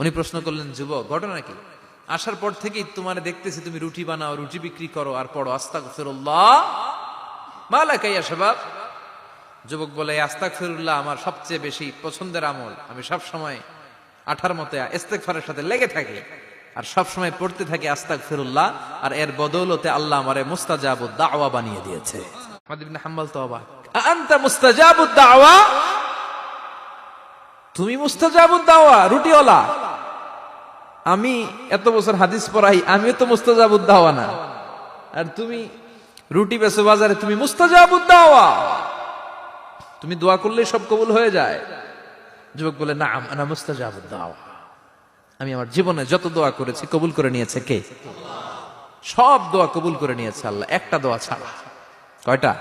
উনি প্রশ্ন করলেন, যুবক, ঘটনা কি? আসার পর থেকেই তোমার দেখতেছি তুমি রুটি বানাও, রুটি বিক্রি করো আর পড়ো। আস্তাক ফিরুল্লাহ মালা কাইয়া সবাব যুবক বলে আস্তাক ফিরুল্লাহ আমার সবচেয়ে বেশি পছন্দের আমল। আমি সব সময় আঠার মতে ইস্তেগফারের সাথে লেগে থাকি আর সব সময় পড়তে থাকি আস্তাক ফিরুল্লাহ আর এর বদৌলতে আল্লাহ আমারে মুস্তাজাবুদ দাওয়া বানিয়ে দিয়েছে। হাম্বল তো অবাক। আনতা মুস্তাজাবুদ দাওয়া? তুমি মুস্তাজাবুদ দাওয়া, রুটিওয়ালা। আমি এত বছর হাদিস পড়াই, আমিও তো মুস্তাজাবুদ দাওয়া না আর তুমি রুটি বেসো বাজারে, তুমি মুস্তাজাবুদ দাওয়া তুমি দোয়া করলেই সব কবুল হয়ে যায়। যুবক বলে, না আনা মুস্তাজাবুদ দাওয়া আমি আমার জীবনে যত দোয়া করেছি, কবুল করে নিয়েছে কে? সব দোয়া কবুল করে নিয়েছে আল্লাহ, একটা দোয়া ছাড়া। কয়টা?